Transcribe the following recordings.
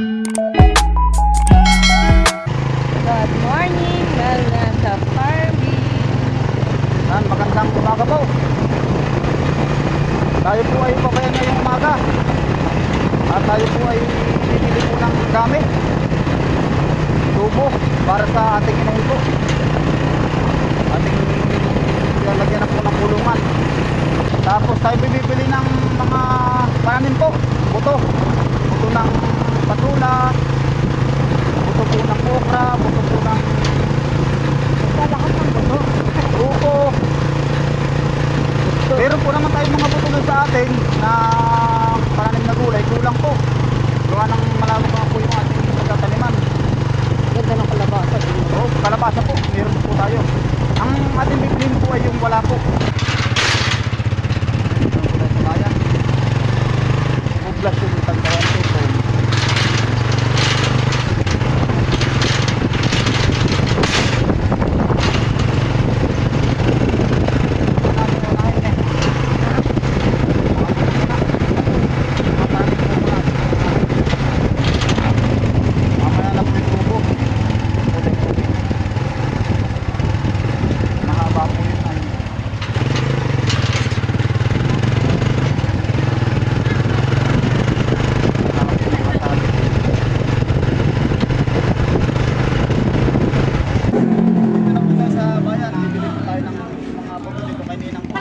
Good morning, mga ka-farming. Yan, magandang umaga po. Tayo po ay papaya ngayong umaga. At tayo po ay bibili po ng gamit. Tubo para sa ating inong ito. Ating lalagyan na po ng kulungan. Tapos tayo bibili ng mga pananim po. Buto. Buto ng patula. Buto po ng okra. Buto po ng Lahat ng buto. Buko. Meron po naman tayong mga butulan sa atin na pananim na gulay. Kulang po. Gawa ng malabo pa po yung ating nagtataniman. Ganda ng kalabasa. Oo, kalabasa po. Meron po tayo. Ang ating bibilin po ay yung wala po. Ayan. Bublas yung tagdawan po. Mamaya na po yung tubo. Mahaba po yun. Ay. Dito na po tayo sa bayan. Bibili po tayo ng mga pagod dito kay Ninang po.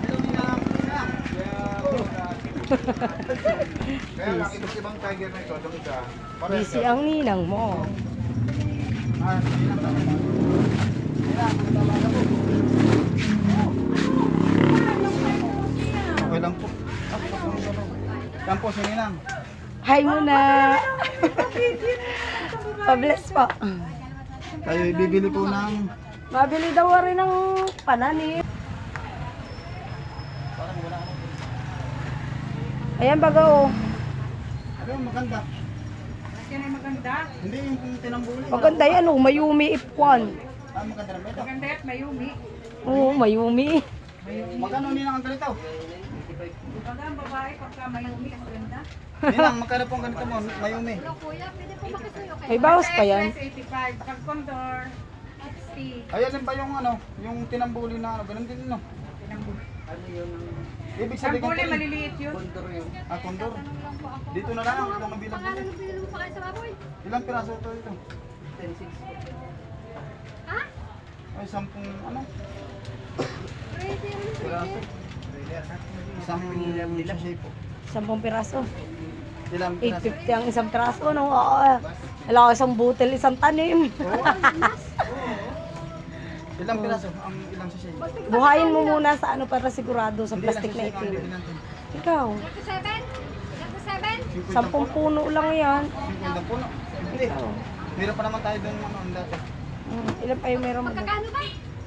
Hello, Ninang. Ninang. Kaya lang, ibang ibang tiger na ito, itong isa. Parehas Busy ang ninang mo. Okay lang po. Yan po si Ninang. Hi muna. Pa-bless po. Tayo bibili po ng Mabili daw rin ng ano. Ayan baga oh. Yung maganda? Yan ay maganda? Hindi yung tinambuli. Maganda yan oh. Mayumi ipwan. Ah, maganda naman ito. Maganda. Oo, mayumi. Magkano Ninang ang ganito? Ninang, magkano po ang ganito mo? Mayumi. May bawas pa yan. 85, pag condor, 60. Ay, alin ba yung ano? Yung tinambuli na ano? Ganun din no? Ibig Ang sabihin kulay ko maliliit yun. Ah, kondor. Dito na lang, itong nabilang dito. Ilang piraso ito ito? 10 Ay, sampung ano? Piraso. Isang sachet po. Sampung piraso. Ilang piraso? 850 ang isang piraso. No? Oo. Alam ko isang butel, isang tanim. Ilang piraso? Ang ilang sachet? Buhayin mo muna sa ano para sigurado sa plastic na itim. Ikaw, 50 sampung puno lang yan. 50 po, no? Hindi. Meron pa naman tayo doon ano, ang dati. Hmm, ilan pa yung meron mo?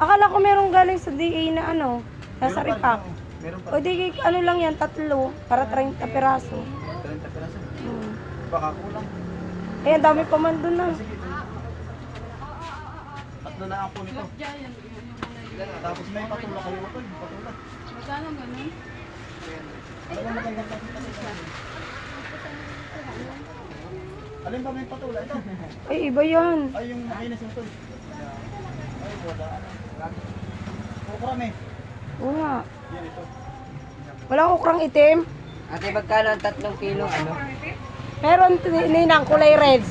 Akala ko meron galing sa DA na ano, nasa. Meron pa. O di, ano lang yan, tatlo, para 30 piraso. 30 piraso. Hmm. Baka kulang. Eh, ang dami pa man dun na. Sige. Tatlo na po nito. Tapos may patula kayo. Patula. Magkano ganun? Ano ba magandang? Alin ba may patula ito? Ay, iba yan. Ay, yung makinis yung ito. Ay, wala. Kukurami. Oo nga. Yan ito. Walang ukrang itim. Ate, magkano ang tatlong kilo ano? Meron ninang kulay red.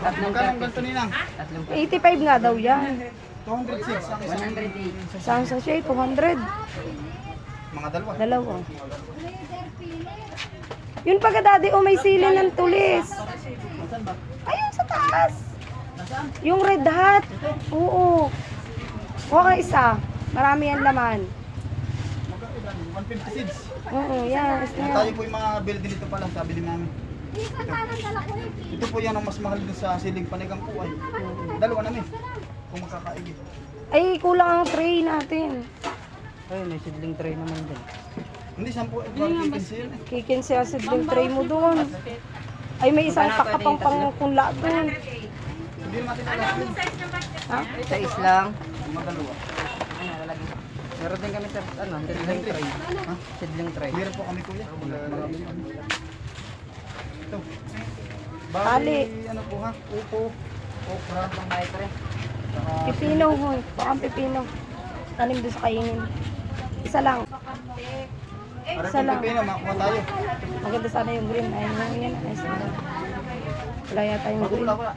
Tatlong Magkano ang kilo. ganito ninang? Tatlong 85 nga daw yan. 206 ang isang 108. Isang sachet, 200. mga dalawa. Dalawa. Yun pagka daddy, oh may sili ng tulis. Ayun sa taas. Yung red hat. Oo. Kuha ka isa. Marami yan laman. Magkano ilan? 150 seeds. Oo, yan. Tayo po yung mga building dito pala, sabi ni mami. Ito po yan ang mas mahal dun sa siling panigang po ay. Dalawa na may. Kung makakaigit. Ay, kulang ang tray natin. Ayun, may sidling tray naman din. Hindi, sampu. Hindi nga, yun. eh. Kikin si acid yung tray mo doon. Ay, may isang pakapang pangkunla doon. Hindi natin alam. Ha? Sa islang. Mga dalawa. Ano, lalagyan. Meron din kami sir, ano, seedling tray. Ha? Seedling tray. Meron po kami kuya. Ito. Ali. ano po ha? Upo. Okra. Pang maitre. Pipino, hoy. Baka pipino. Tanim doon sa kaingin. Isa lang. Para Isa lang. pipino, makuha tayo. Maganda sana yung green. Ayun lang yan. Ayos na. Wala yata yung green. Wala,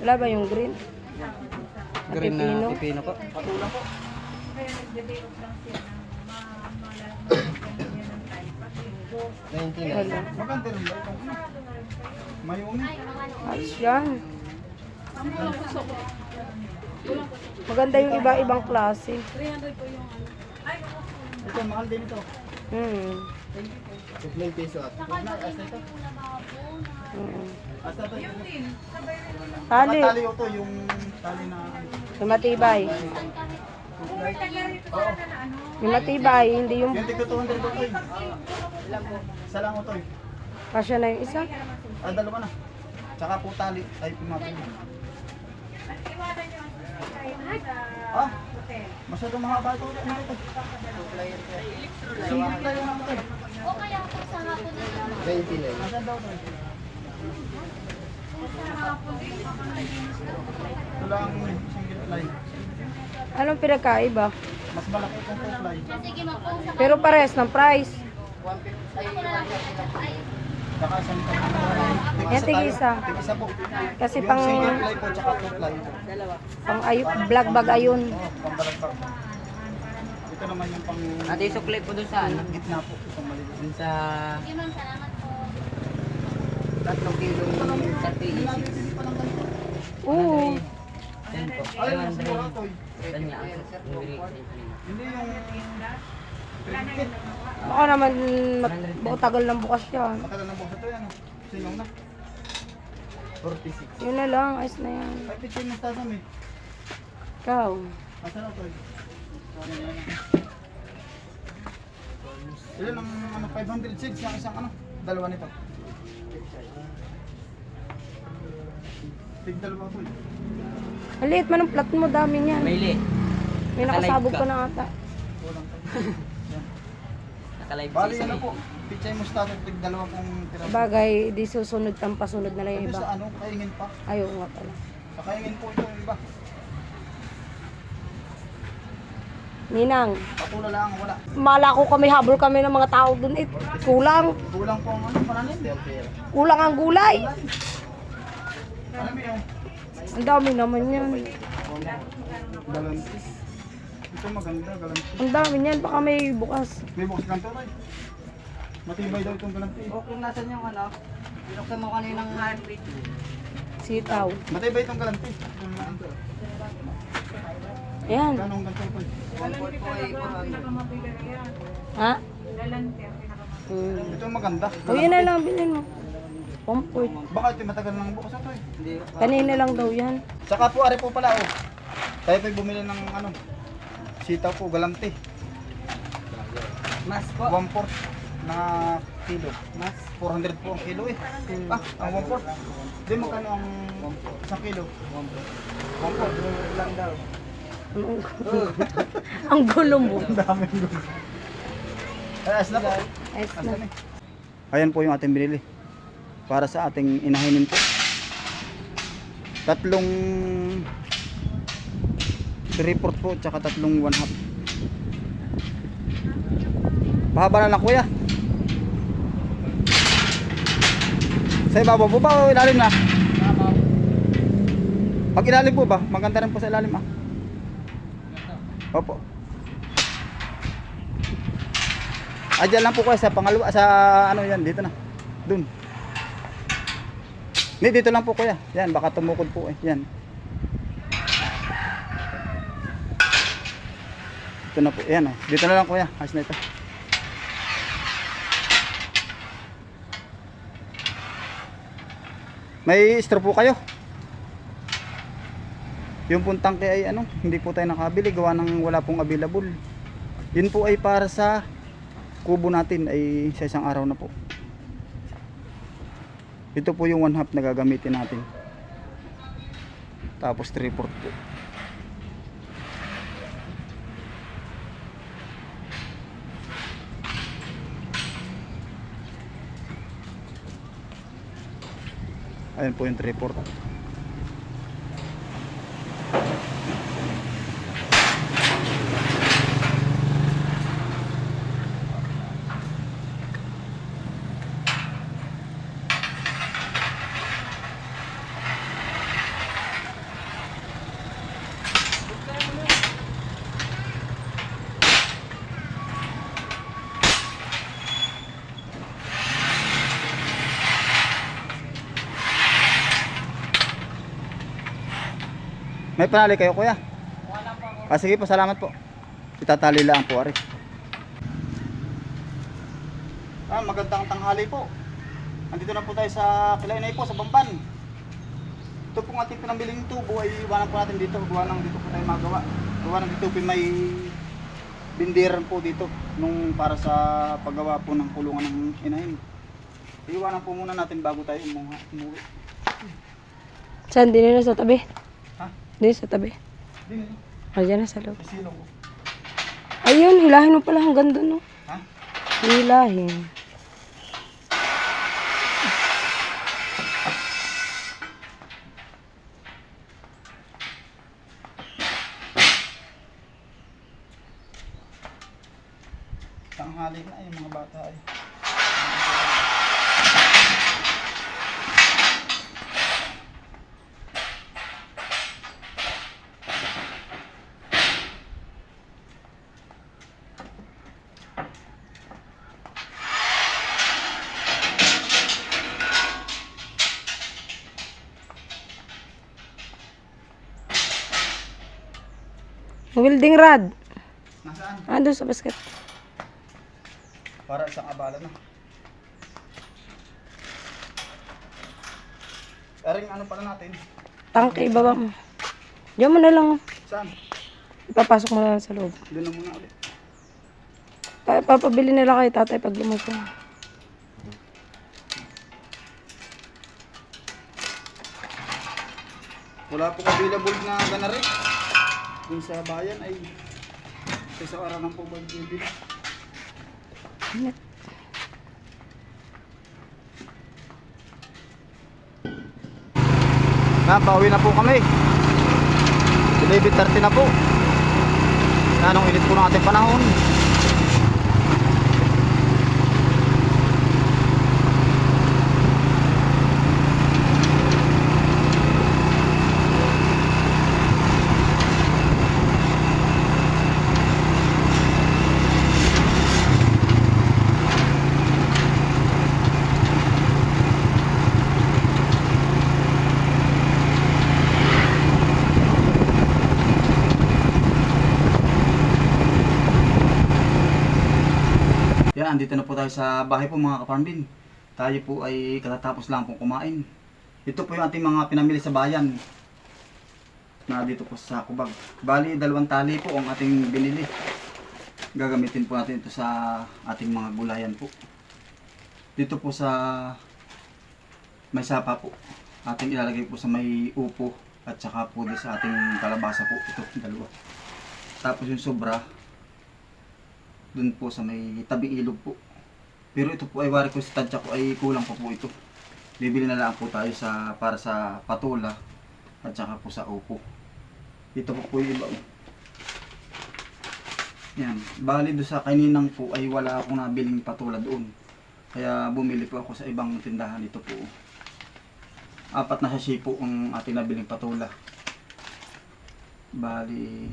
wala. Ba yung green? Green na pipino po. Patulang po. Wala. Maganda rin ba ano? Mayumi. Ayos yan. Maganda yung iba-ibang klase. Ito, mahal din ito. Hmm. 15 peso at. Asa ito. Hmm. Asa ito. Tali. Tali ito, yung tali na... Yung matibay. Oo. Yung matibay, hindi yung Yung tigto 200 ito. eh. Isa lang ito. eh. kasya na yung isa. Ah, dalawa na. Tsaka po tali. Ay, pumapili. Ah, masyadong mahaba ito. Ito? Single player lang ito. O kaya po sa hapon na lang. 20 lang. Nasaan daw ito? Ito lang single fly. Anong pinagkaiba? Mas malaki itong two Pero pares ng price. ako na lang. Ay, Tsaka isang Yan, tig-isa. Tig-isa po. Kasi Yung pang single fly po, tsaka two fly. pang ay, vlog bag ayun. Oo, pambalagbag. Ito naman yung pang Ate, sukli po doon sa ano. gitna po. Itong maliit. Doon sa sige ma'am, salamat po. tatlong kilo tati isip. Oo. Yan po. Ay, nasa 200. mura ito. eh. Yan. Yung Hindi yung... Baka naman mat, tagal ng bukas yan. Matagal na bukas ito yan. oh. Sinong na. 46. Yun na lang, ayos na yan. Ay, pitin yung tasam eh. Ikaw. Asan ito eh? Ilan ang ano, 500 seeds yung isang ano? Dalawa nito. Tig dalawa po eh. Ang liit man ang plat mo, dami niyan. May li. May nakasabog ka na ata. Walang. Nakalive Bali ano po, pichay mo status tig dalawa pong tira. Bagay, di susunod kang pasunod na lang yung Pwede iba. sa ano, kaingin pa. Ayaw nga pala. Sa kaingin po ito yung iba. Ninang, Patula lang, wala. mala ko kami habol kami ng mga tao dun eh. Kulang. Kulang po ang ano, pananin. Kulang ang gulay. Ano mo yung Ang dami naman yan. galantis? Ito maganda, galantis. Ang dami niyan. Baka may bukas. May bukas kanto na Matibay daw itong galantis. O kung nasan yung ano, binuksan mo kaninang heartbeat. Sitaw. Matibay itong ano, Ayan. Po. One fourth po ay 400. Ha? Hmm. Ito maganda. O yun na lang, bilhin mo. Comfort. Baka ito matagal nang bukas ito eh. Hindi. Kanina lang daw yan. Saka po, ari po pala oh. Tayo po bumili ng ano, sitaw po, galanti. Mas po. 1 na kilo. Mas. 400 po ang kilo eh. Ah, ang 1 4 Di magkano ang isang kilo? 1 4 lang daw. Ang- Ang gulo mo. Ang dami gulo. Ay, as na po. Ayos na. na. Ayan po yung ating binili. Para sa ating inahinin po. Tatlong report po, tsaka tatlong one half. Mahaba na lang kuya. Sa ibabaw po ba o ilalim na? Pag ilalim po ba? Maganda rin po sa ilalim ah. Opo. Ah, dyan lang po kayo sa pangalawa, sa ano yan, dito na. Dun. Hindi, dito lang po kuya. Yan, baka tumukod po eh. Yan. Ito na po, yan oh. Dito na lang kuya, ayos na ito. May straw po kayo. Yung pong tangke ay ano, hindi po tayo nakabili gawa ng wala pong available. Yun po ay para sa kubo natin ay sa isang araw na po. Ito po yung one half na gagamitin natin. Tapos 3 fourth po. Ayun po May panali kayo kuya? Ah, sige po, salamat po. Itatali lang po, Ari. Ah, magandang tanghali po. Andito na po tayo sa Kilainay po, sa Bamban. Ito pong ating pinambiling tubo ay iwanan po natin dito. Gawa ng dito po tayo magawa. Gawa ng dito po may bindiran po dito nung para sa paggawa po ng kulungan ng inahin. Iwanan po muna natin bago tayo umuwi. Saan? Din na sa tabi? Din sa tabi. Ayan na sa loob. Ayun, hilahin mo pala hanggang doon, no? Ha? Hilahin. Tanghali na yung mga bata ay. Welding rod. Nasaan? Ando sa basket. Para isang abala na. Aring ano pala natin? Tangke, ibaba mo. Diyan mo na lang. Saan? Ipapasok mo na lang sa loob. Doon na muna ulit. Pa- Papabili nila kay tatay pag lumusong. Wala pong available na ganari. Dun sa bayan ay sa araw ng po ba bibili. Na, pauwi na po kami. 11.30 na po. Anong init po ng ating panahon. Andito na po tayo sa bahay po mga kaparmbin. Tayo po ay katatapos lang pong kumain. Ito po yung ating mga pinamili sa bayan. Na dito po sa Kubag. Bali, dalawang tali po ang ating binili. Gagamitin po natin ito sa ating mga gulayan po. Dito po sa may sapa po. Ating ilalagay po sa may upo at saka po sa ating kalabasa po. Ito, dalawa. Tapos yung sobra, dun po sa may tabing ilog po. Pero ito po ay wari ko sa tadya ko ay kulang pa po ito. Bibili na lang po tayo sa para sa patula at saka po sa upo. Dito po po yung iba. Yan. Bali do sa kaninang po ay wala akong nabiling patula doon. Kaya bumili po ako sa ibang tindahan ito po. Apat na sachet po ang ating nabiling patula. Bali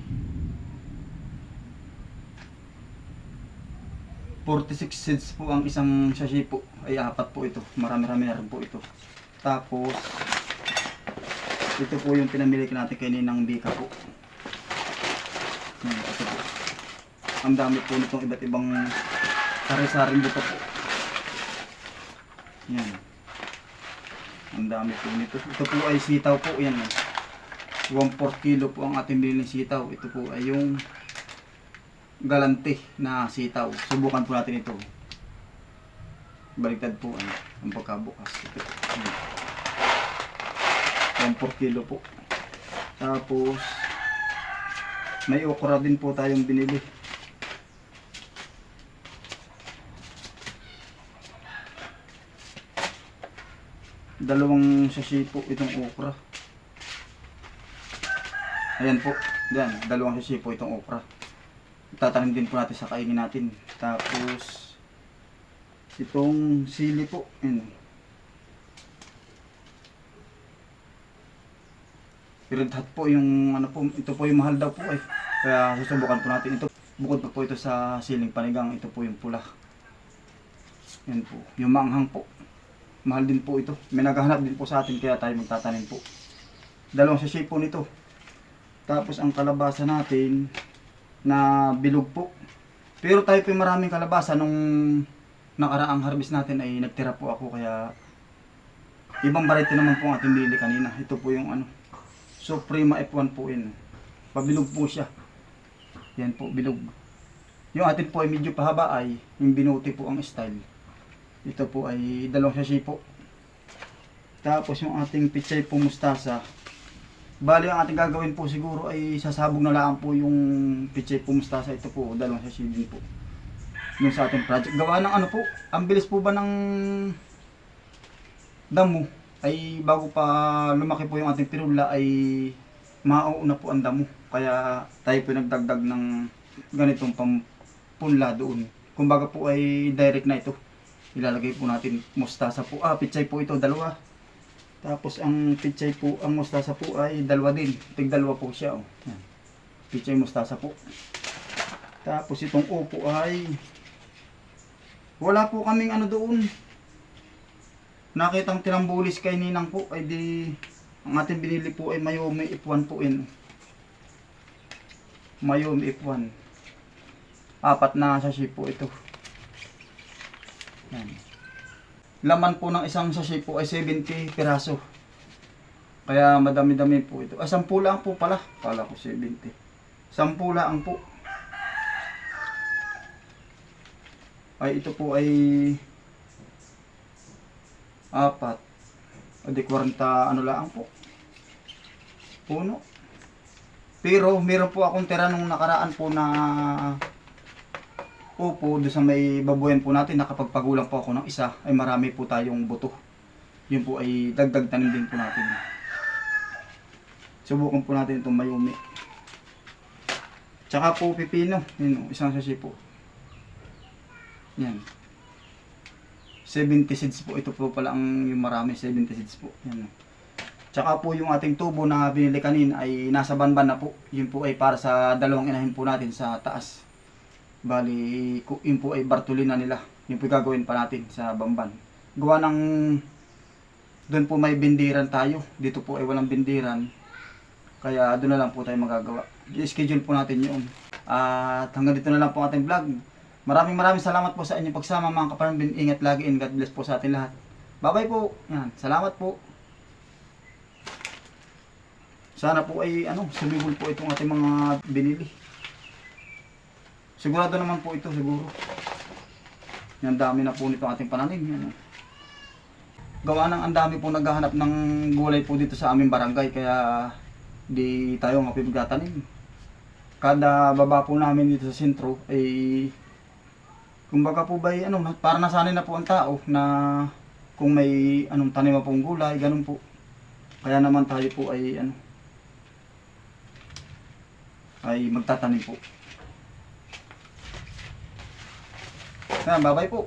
46 cents po ang isang sachet po. Ay apat po ito. Marami-rami na rin po ito. Tapos ito po yung pinamili ko natin kay Ninang Bika po. Yan, ito po. Ang dami po nitong iba't ibang sari-saring dito po. Yan. Ang dami po nito. Ito po ay sitaw po. Yan. 1 4 kilo po ang ating bilhin sitaw. Ito po ay yung galante na sitaw. Subukan po natin ito. Baliktad po ano, ang pagkabukas. Ito. Ayan. 1 4 kilo po. Tapos may okra din po tayong binili. dalawang sachet po itong okra. Ayan po. Yan, dalawang sachet po itong okra. Tatanim din po natin sa kainin natin. Tapos, itong sili po. Ayan. Red hot po yung ano po, ito po yung mahal daw po eh. Kaya susubukan po natin ito. Bukod pa po ito sa siling panigang, ito po yung pula. Yan po, yung manghang po. Mahal din po ito. May naghahanap din po sa atin kaya tayo magtatanim po. Dalawang sachet po nito. Tapos ang kalabasa natin na bilog po. Pero tayo po maraming kalabasa nung nakaraang harvest natin ay nagtira po ako kaya ibang variety naman po ang ating bili kanina. Ito po yung ano, Suprema F1 po yun. Pabilog po siya. Yan po, bilog. Yung atin po ay medyo pahaba ay yung binuti po ang style. Ito po ay dalawang sachet po. Tapos yung ating pichay po mustasa. Bali ang ating gagawin po siguro ay sasabog na lang po yung pichay po mustasa. Ito po, dalawang din po. Yung sa ating project. Gawa ng ano po, ang bilis po ba ng damo ay bago pa lumaki po yung ating pirula ay mauuna po ang damo. Kaya tayo po nagdagdag ng ganitong pampunla doon. Kumbaga po ay direct na ito. Ilalagay po natin mustasa po. Ah, pichay po ito, dalawa. Tapos ang pichay po, ang mustasa po ay dalawa din. Tig dalawa po siya. Oh. Yan. Pichay mustasa po. Tapos itong upo ay wala po kaming ano doon. Nakitang tirambulis kay Ninang po ay di ang ating binili po ay Mayome F1 po in. Mayome F1. Apat na sachet po ito. Yan. Laman po ng isang sachet po ay 70 piraso. Kaya madami-dami po ito. Ah, 10 lang po pala. Kala ko 70. 10 lang po. Ay ito po ay apat. O di 40 ano lang po. Puno. Pero meron po akong tira nung nakaraan po na upo doon sa may babuyan po natin nakapagpagulang po ako ng isa ay marami po tayong buto. Yun po ay dagdag tanim din po natin. Subukan po natin itong mayumi. Tsaka po pipino. Yun, o, isang sachet po. Yan. 70 seeds po. Ito po pala ang yung marami. 70 seeds po. Yan. o. Tsaka po yung ating tubo na binili kanin ay nasa banban na po. Yun po ay para sa dalawang inahin po natin sa taas. Bali, yun po ay Bartolina nila. Yun po gagawin pa natin sa bamban. Gawa ng doon po may bindiran tayo. Dito po ay walang bindiran. Kaya doon na lang po tayo magagawa. I-schedule po natin yun. At hanggang dito na lang po ating vlog. Maraming maraming salamat po sa inyong pagsama mga kaparambin. Ingat lagi and God bless po sa ating lahat. Bye-bye po. Yan. Salamat po. Sana po ay ano, sumibol po itong ating mga binili. Sigurado naman po ito siguro. Yan dami na po nito ating pananim. Yan. Gawa ng ang dami po naghahanap ng gulay po dito sa aming barangay kaya di tayo mapipagtatanim. Kada baba po namin dito sa sentro ay kumbaga po ba ano, para nasanay na po ang tao na kung may anong tanim pong gulay, ganun po. Kaya naman tayo po ay ano ay magtatanim po. Yan, bye-bye po.